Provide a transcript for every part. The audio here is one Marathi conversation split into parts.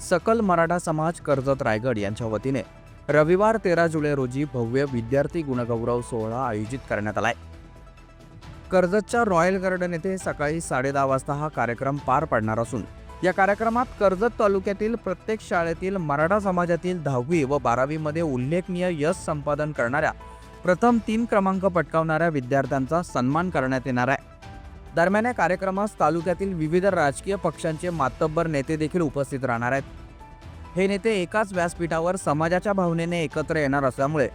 सकल मराठा समाज कर्जत रायगड यांच्या वतीने रविवार तेरा जुलै रोजी भव्य विद्यार्थी गुणगौरव सोहळा आयोजित करण्यात आलाय. कर्जतच्या रॉयल गार्डन येथे सकाळी साडेदहा वाजता हा कार्यक्रम पार पडणार असून या कार्यक्रमात कर्जत तालुक्यातील प्रत्येक शाळेतील मराठा समाजातील दहावी व बारावीमध्ये उल्लेखनीय यश संपादन करणाऱ्या प्रथम तीन क्रमांक पटकावणाऱ्या विद्यार्थ्यांचा सन्मान करण्यात येणार आहे. दरम्यान या कार्यक्रमास तालुक्यातील विविध राजकीय पक्षांचे मातब्बर नेते देखील उपस्थित राहणार आहेत. हे नेते एकाच व्यासपीठावर समाजाच्या भावनेने एकत्र येणार असल्यामुळे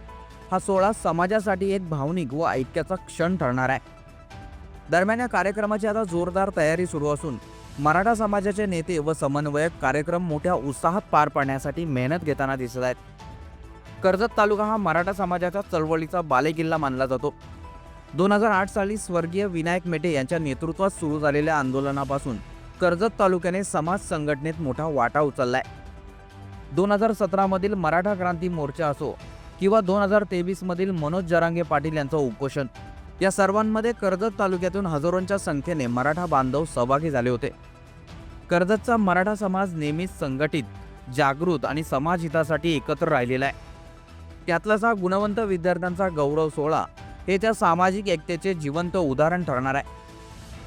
हा सोहळा समाजासाठी एक भावनिक व ऐक्याचा क्षण ठरणार आहे. दरम्यान या कार्यक्रमाची आता जोरदार तयारी सुरू असून मराठा समाजाचे नेते व समन्वयक कार्यक्रम मोठ्या उत्साहात पार पाडण्यासाठी मेहनत घेताना दिसत आहेत. कर्जत तालुका हा मराठा समाजाच्या चळवळीचा बालेकिल्ला मानला जातो. दोन हजार आठ साली स्वर्गीय विनायक मेटे यांच्या नेतृत्वात सुरू झालेल्या आंदोलनापासून कर्जत तालुक्याने समाज संघटनेत मोठा वाटा उचललाय. दोन हजार सतरामधील मराठा क्रांती मोर्चा असो किंवा दोन हजार तेवीसमधील मनोज जरांगे पाटील यांचं उपोषण या सर्वांमध्ये कर्जत तालुक्यातून हजारोंच्या संख्येने मराठा बांधव सहभागी झाले होते. कर्जतचा मराठा समाज नेहमीच संघटित जागृत आणि समाजहितासाठी एकत्र राहिलेला आहे. त्यातलाच हा गुणवंत विद्यार्थ्यांचा गौरव सोहळा हे त्या सामाजिक एकतेचे जिवंत उदाहरण ठरणार आहे.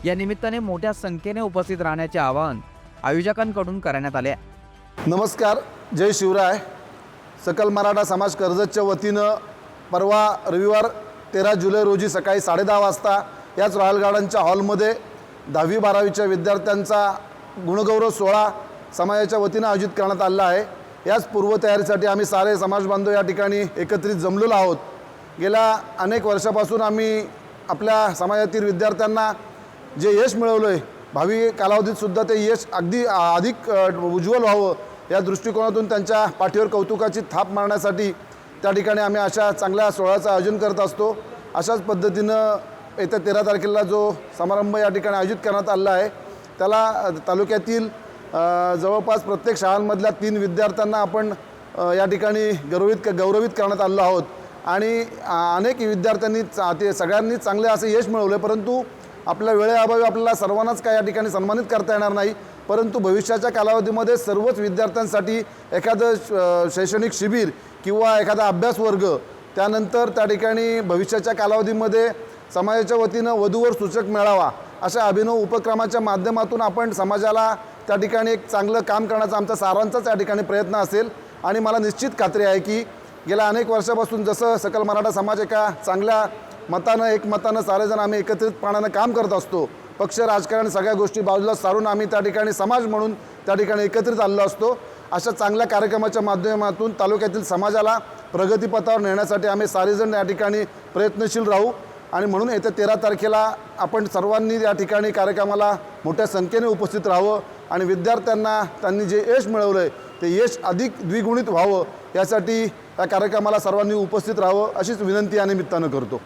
या निमित्ताने मोठ्या संख्येने उपस्थित राहण्याचे आवाहन आयोजकांकडून करण्यात आले आहे. नमस्कार जय शिवराय. सकल मराठा समाज कर्जतच्या वतीनं परवा रविवार तेरा जुलै रोजी सकाळी साडेदहा वाजता याच रॉयल गार्डनच्या हॉलमध्ये दहावी बारावीच्या विद्यार्थ्यांचा गुणगौरव सोहळा समाजाच्या वतीनं आयोजित करण्यात आलेला आहे. याच पूर्वतयारीसाठी आम्ही सारे समाज बांधव या ठिकाणी एकत्रित जमलेलो आहोत. गेल्या अनेक वर्षापासून आम्ही आपल्या समाजातील विद्यार्थ्यांना जे यश मिळवलं आहे भावी कालावधीतसुद्धा ते यश अगदी अधिक उज्ज्वल व्हावं या दृष्टिकोनातून त्यांच्या पाठीवर कौतुकाची थाप मारण्यासाठी त्या ठिकाणी आम्ही अशा चांगल्या सोहळ्याचं आयोजन करत असतो. अशाच पद्धतीनं येत्या तेरा तारखेला जो समारंभ या ठिकाणी आयोजित करण्यात आलेला आहे त्याला तालुक्यातील जवळपास प्रत्येक शाळांमधल्या तीन विद्यार्थ्यांना आपण या ठिकाणी गौरवित गौरवित करण्यात आलो आहोत. आणि अनेक विद्यार्थ्यांनी चा- ते सगळ्यांनी चांगले असं यश मिळवले परंतु आपल्या वेळेअभावी आपल्याला सर्वांनाच काय या ठिकाणी सन्मानित करता येणार नाही. परंतु भविष्याच्या कालावधीमध्ये सर्वच विद्यार्थ्यांसाठी एखादं श- शैक्षणिक शिबिर किंवा एखादा अभ्यास वर्ग त्यानंतर त्या ठिकाणी भविष्याच्या कालावधीमध्ये समाजाच्या वतीनं वधूवर सूचक मिळावा अशा अभिनव उपक्रमाच्या माध्यमातून आपण समाजाला त्या ठिकाणी एक चांगलं काम करण्याचा आमचा सारांचाच या ठिकाणी प्रयत्न असेल. आणि मला निश्चित खात्री आहे की गेल्या अनेक वर्षापासून जसं सकल मराठा समाज एका चांगल्या मतानं एकमतानं सारेजण आम्ही एकत्रितपणानं काम करत असतो. पक्ष राजकारण सगळ्या गोष्टी बाजूला सारून आम्ही त्या ठिकाणी समाज म्हणून त्या ठिकाणी एकत्रित आलेलो असतो. अशा चांगल्या कार्यक्रमाच्या माध्यमातून तालुक्यातील समाजाला प्रगतीपथावर नेण्यासाठी आम्ही सारेजण या ठिकाणी प्रयत्नशील राहू. आणि म्हणून येत्या तेरा तारखेला आपण सर्वांनी या ठिकाणी कार्यक्रमाला मोठ्या संख्येने उपस्थित राहावं. आणि विद्यार्थ्यांना त्यांनी जे यश मिळवलं आहे ते यश अधिक द्विगुणित व्हावं यासाठी या कार्यक्रमाला सर्वांनी उपस्थित राहावं अशीच विनंती या निमित्तानं करतो.